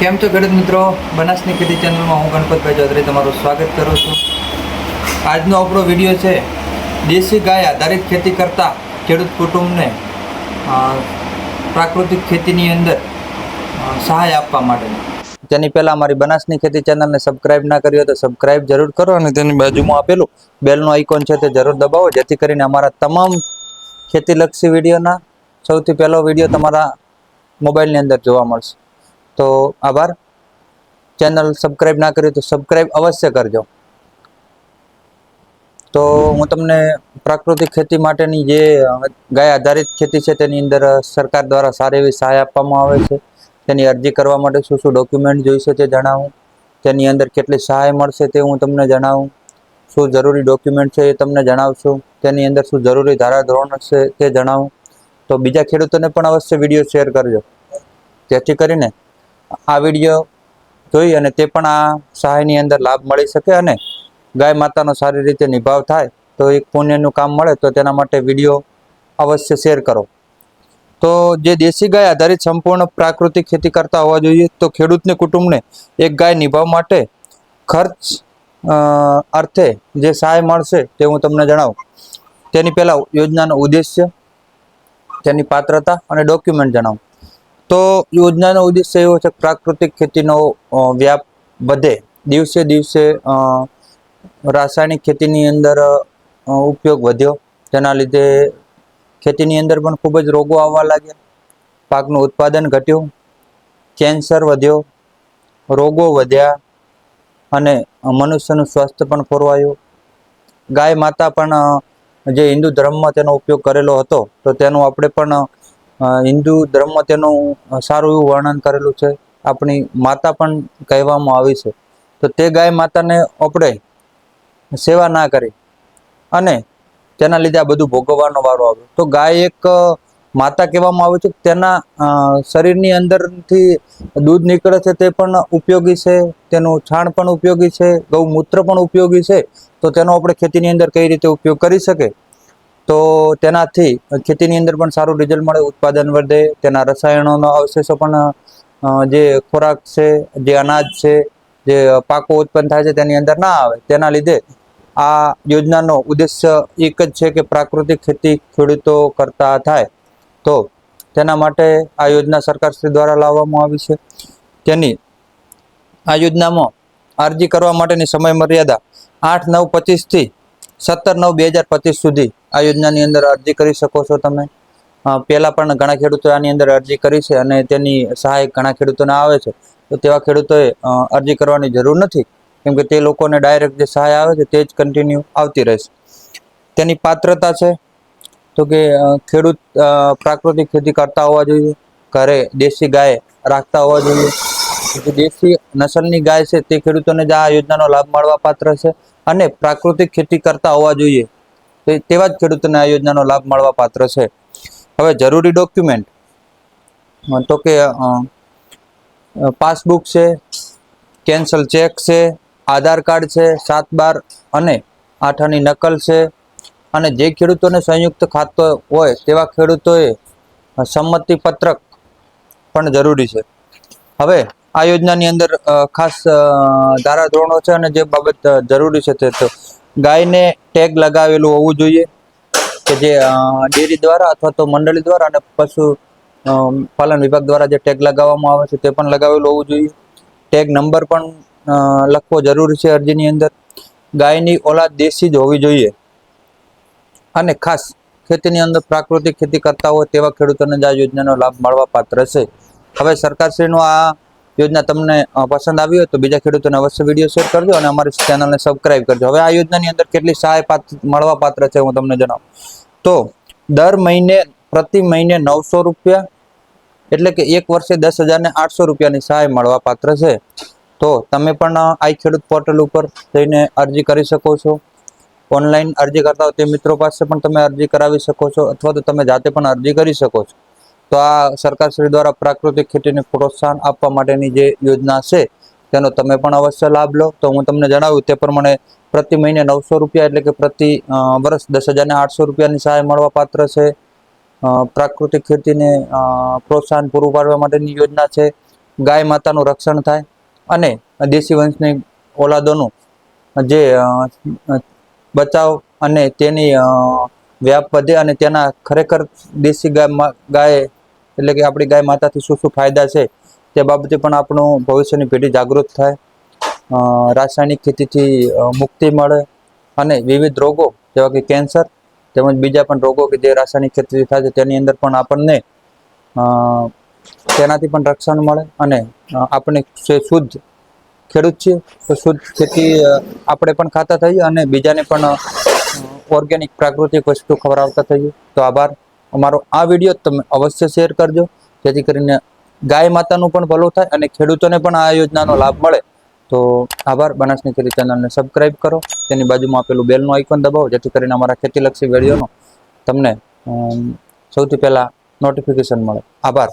કેમ છો ખેડૂત મિત્રો? બનાસની ખેતી ચેનલમાં હું ગણપતભાઈ ચૌધરી તમારું સ્વાગત કરું છું. આજનો આપણો વીડિયો છે, દેશી ગાય આધારિત ખેતી કરતા ખેડૂત કુટુંબને પ્રાકૃતિક ખેતીની અંદર સહાય આપવા માટે. તેની પહેલાં અમારી બનાસની ખેતી ચેનલને સબસ્ક્રાઇબ ના કરી હોય તો સબસ્ક્રાઇબ જરૂર કરો અને તેની બાજુમાં આપેલું બેલનું આઇકોન છે તે જરૂર દબાવો, જેથી કરીને અમારા તમામ ખેતીલક્ષી વિડીયોના સૌથી પહેલો વીડિયો તમારા મોબાઈલની અંદર જોવા મળશે. તો આભાર. ચેનલ સબસ્ક્રાઈબ ના કરી તો સબસ્ક્રાઇબ અવશ્ય કરજો. તો હું તમને પ્રાકૃતિક ખેતી માટેની જે ગાય આધારિત ખેતી છે તેની અંદર સરકાર દ્વારા સારી એવી સહાય આપવામાં આવે છે. તેની અરજી કરવા માટે શું શું ડોક્યુમેન્ટ જોઈશે તે જણાવું. તેની અંદર કેટલી સહાય મળશે તે હું તમને જણાવું. શું જરૂરી ડોક્યુમેન્ટ છે એ તમને જણાવશું. તેની અંદર શું જરૂરી ધારાધોરણ હશે તે જણાવું. તો બીજા ખેડૂતોને પણ અવશ્ય વીડિયો શેર કરજો. જેથી કરીને આ વીડિયો જોઈ અને તે પણ આ સહાયની અંદર લાભ મળી શકે અને ગાય માતાનો સારી રીતે નિભાવ થાય, તો એક પુણ્યનું કામ મળે તો તેના માટે વીડિયો અવશ્ય શેર કરો. તો જે દેશી ગાય આધારિત સંપૂર્ણ પ્રાકૃતિક ખેતી કરતા હોવા જોઈએ, તો ખેડૂતને કુટુંબને એક ગાય નિભાવ માટે ખર્ચ અર્થે જે સહાય મળશે તે હું તમને જણાવું. તેની પહેલાં યોજનાનો ઉદ્દેશ્ય, તેની પાત્રતા અને ડોક્યુમેન્ટ જણાવું. તો યોજનાનો ઉદ્દેશ્ય એવો છે પ્રાકૃતિક ખેતીનો વ્યાપ વધે. દિવસે દિવસે રાસાયણિક ખેતીની અંદર ઉપયોગ વધ્યો. તેના લીધે ખેતીની અંદર પણ ખૂબ જ રોગો આવવા લાગ્યા. પાકનું ઉત્પાદન ઘટ્યું. કેન્સર વધ્યો. રોગો વધ્યા. અને મનુષ્યનું સ્વાસ્થ્ય પણ ખોરવાયું. ગાય માતા પણ જે હિન્દુ ધર્મમાં તેનો ઉપયોગ કરેલો હતો, તો તેનું આપણે પણ હિન્દુ ધર્મ તેનું સારું એવું વર્ણન કરેલું છે. આપણી માતા પણ કહેવામાં આવી છે. તો તે ગાય માતાને આપણે સેવા ના કરી અને તેના લીધે આ બધું ભોગવવાનો વારો આવ્યો. તો ગાય એક માતા કહેવામાં આવે છે તેના શરીરની અંદરથી દૂધ નીકળે છે તે પણ ઉપયોગી છે. તેનું છાણ પણ ઉપયોગી છે. ગૌમૂત્ર પણ ઉપયોગી છે. તો તેનો આપણે ખેતીની અંદર કઈ રીતે ઉપયોગ કરી શકે તો તેનાથી ખેતીની અંદર પણ સારું રિઝલ્ટ મળે, ઉત્પાદન વધે, તેના રસાયણોના અવશેષો પણ જે ખોરાક છે, જે અનાજ છે, જે પાકો ઉત્પન્ન થાય છે તેની અંદર ના આવે. તેના લીધે આ યોજનાનો ઉદ્દેશ્ય એક જ છે કે પ્રાકૃતિક ખેતી ખેડૂતો કરતા થાય. તો તેના માટે આ યોજના સરકારશ્રી દ્વારા લાવવામાં આવી છે. તેની આ યોજનામાં અરજી કરવા માટેની સમય મર્યાદા આઠ નવ પચીસથી સત્તર નવ બે હજાર પચીસ સુધી આ યોજનાની અંદર અરજી કરી શકો છો તમે. પહેલાં પણ ઘણા ખેડૂતોએ આની અંદર અરજી કરી છે અને તેની સહાય ઘણા ખેડૂતોને આવે છે. તો તેવા ખેડૂતોએ અરજી કરવાની જરૂર નથી. કેમ કે તે લોકોને ડાયરેક્ટ જે સહાય આવે છે તે જ કન્ટિન્યુ આવતી રહેશે. તેની પાત્રતા છે તો કે ખેડૂત પ્રાકૃતિક ખેતી કરતા હોવા જોઈએ. ઘરે દેશી ગાય રાખતા હોવા જોઈએ. દેશી નસલની ગાય છે તે ખેડૂતોને જ આ યોજનાનો લાભ મળવા પાત્ર છે અને પ્રાકૃતિક ખેતી કરતા હોવા જોઈએ. તેવા જ ખેડૂતોને આ યોજનાનો લાભ મળવા પાત્ર છે. હવે જરૂરી ડોક્યુમેન્ટ તો કે પાસબુક છે કેન્સલ ચેક છે, આધાર કાર્ડ છે, સાત બાર અને આઠાની નકલ છે. અને જે ખેડૂતોને સંયુક્ત ખાતો હોય તેવા ખેડૂતોએ સંમતિ પત્રક પણ જરૂરી છે. હવે આ યોજનાની અંદર ખાસ ધારાધોરણો છે અને જે બાબત જરૂરી છે તે તો ગાયને ટેગ લગાવેલું હોવું જોઈએ કે જે ડેરી દ્વારા અથવા તો મંડળી દ્વારા અને પશુ પાલન વિભાગ દ્વારા જે ટેગ લગાવવામાં આવે છે તે પણ લગાવેલું હોવું જોઈએ. ટેગ નંબર પણ લખવો જરૂરી છે અરજીની અંદર. ગાયની ઓલાદ દેશી જ હોવી જોઈએ. અને ખાસ ખેતીની અંદર પ્રાકૃતિક ખેતી કરતા હોય તેવા ખેડૂતોને જ આ યોજનાનો લાભ મળવા પાત્ર છે. હવે સરકારશ્રીનું આ યોજના તમને પસંદ આવી હોય તો બીજા ખેડૂતોને અવશ્ય વીડિયો શેર કરજો અને અમારી ચેનલને સબસ્ક્રાઇબ કરજો. હવે આ યોજનાની અંદર કેટલી સહાય મળવા પાત્ર છે હું તમને જણાવું. તો દર મહિને, પ્રતિ મહિને નવસો રૂપિયા એટલે કે એક વર્ષે દસ હજારને આઠસો રૂપિયાની સહાય મળવા પાત્ર છે. તો તમે પણ આઈ ખેડૂત પોર્ટલ ઉપર જઈને અરજી કરી શકો છો. ઓનલાઈન અરજી કરતા હોય તે મિત્રો પાસે પણ તમે અરજી કરાવી શકો છો અથવા તો તમે જાતે પણ અરજી કરી શકો છો. તો આ સરકારશ્રી દ્વારા પ્રાકૃતિક ખેતીને પ્રોત્સાહન આપવા માટેની જે યોજના છે, તેનો તમે પણ અવશ્ય લાભ લો. તો હું તમને જણાવ્યું તે પ્રમાણે પ્રતિ મહિને નવસો રૂપિયા એટલે કે પ્રતિ વર્ષ દસ હજારને આઠસો રૂપિયાની સહાય મળવા પાત્ર છે. પ્રાકૃતિક ખેતીને પ્રોત્સાહન પૂરું પાડવા માટેની યોજના છે. ગાય માતાનું રક્ષણ થાય અને દેશી વંશની ઓલાદોનું જે બચાવ અને તેની વ્યાપ વધે અને તેના ખરેખર દેશી ગાય ગાય એટલે કે આપણી ગાય માતાથી શું શું ફાયદા છે તે બાબતે પણ આપણું ભવિષ્યની પેઢી જાગૃત થાય. રાસાયણિક ખેતીથી મુક્તિ મળે અને વિવિધ રોગો જેવા કે કેન્સર તેમજ બીજા પણ રોગો કે જે રાસાયણિક ખેતીથી થાય છે તેની અંદર પણ આપણને તેનાથી પણ રક્ષણ મળે અને આપણે જે શુદ્ધ ખેડૂત છીએ તો શુદ્ધ ખેતી આપણે પણ ખાતા થઈએ અને બીજાને પણ ઓર્ગેનિક પ્રાકૃતિક વસ્તુ ખવડાવતા થઈએ. તો આભાર. અમારો આ વીડિયો તમે અવશ્ય શેર કરજો, જેથી કરીને ગાય માતાનું પણ ભલું થાય અને ખેડૂતોને પણ આ યોજનાનો લાભ મળે. તો આભાર બનાસની ખેતી ચેનલને સબસ્ક્રાઈબ કરો, તેની બાજુમાં આપેલું બેલનું આઇકોન દબાવો, જેથી કરીને અમારા ખેતીલક્ષી વિડીયોનો તમને સૌથી પહેલાં નોટિફિકેશન મળે. આભાર.